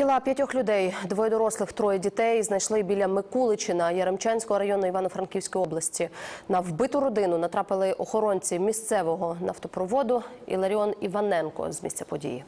Тіла п'ятьох людей, двоє дорослих, троє дітей знайшли біля Микуличина Яремчанського району Івано-Франківської області. На вбиту родину натрапили охоронці місцевого нафтопроводу Іларіон Іваненко з місця події.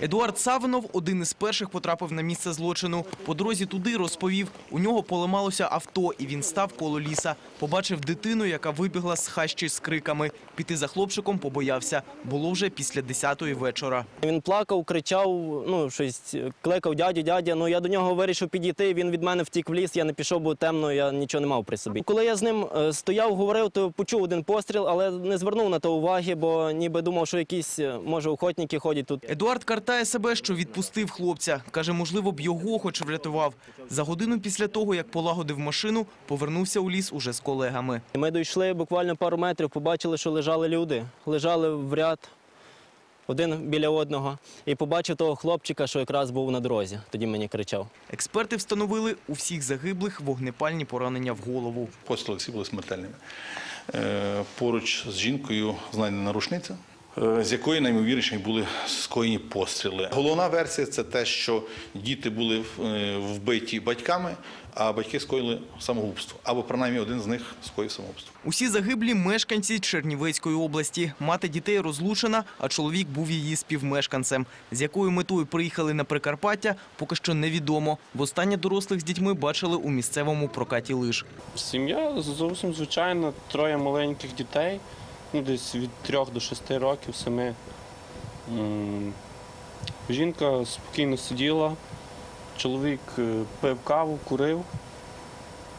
Едуард Савинов один із перших потрапив на місце злочину. По дорозі туди розповів, у нього поламалося авто, і він став коло ліса. Побачив дитину, яка вибігла з хащі з криками. Піти за хлопчиком побоявся. Було вже після 10-ї вечора. Він плакав, кричав, ну щось кликав дядю, дядя. Ну я до нього вирішив підійти. Він від мене втік в ліс. Я не пішов, бо темно, я нічого не мав при собі. Коли я з ним е, стояв, говорив, то почув один постріл, але не звернув на то уваги, бо ніби думав, що якісь е, може охотники ходять тут. Едуард картає себе, що відпустив хлопця. Каже, можливо б його хоч врятував. За годину після того, як полагодив машину, повернувся у ліс уже з колегами. Ми дійшли буквально пару метрів, побачили, що лежали люди. Лежали в ряд один біля одного. І побачив того хлопчика, що якраз був на дорозі. Тоді мені кричав. Експерти встановили у всіх загиблих вогнепальні поранення в голову. Постріли всі були смертельними. Е, Поруч з жінкою знайдена рушниця, з якої наймовірніше були скоєні постріли. Головна версія це те, що діти були е, вбиті батьками, а батьки скоїли самогубство. Або принаймні один з них скоїв самогубство. Усі загиблі мешканці Чернівецької області. Мати дітей розлучена, а чоловік був її співмешканцем. З якою метою приїхали на Прикарпаття, поки що невідомо. Востаннє дорослих з дітьми бачили у місцевому прокаті лиж. Сім'я зовсім звичайна, троє маленьких дітей, ну, десь від трьох до шести років, семи. Жінка спокійно сиділа, чоловік е, пив каву, курив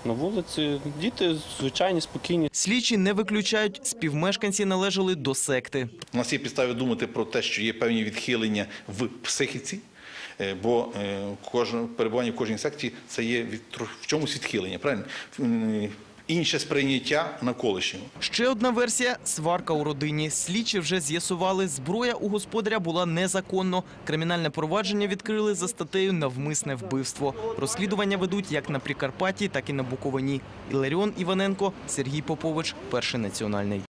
на вулиці. Діти звичайні, спокійні. Слідчі не виключають, співмешканці належали до секти. У нас є підстави думати про те, що є певні відхилення в психіці. е, Бо е, кожне перебування в кожній секті це є від в чомусь відхилення, правильно? Інше сприйняття навколишнього. Ще одна версія – сварка у родині. Слідчі вже з'ясували, зброя у господаря була незаконно. Кримінальне провадження відкрили за статтею «Навмисне вбивство». Розслідування ведуть як на Прикарпатті, так і на Буковині. Іларіон Іваненко, Сергій Попович, Перший національний.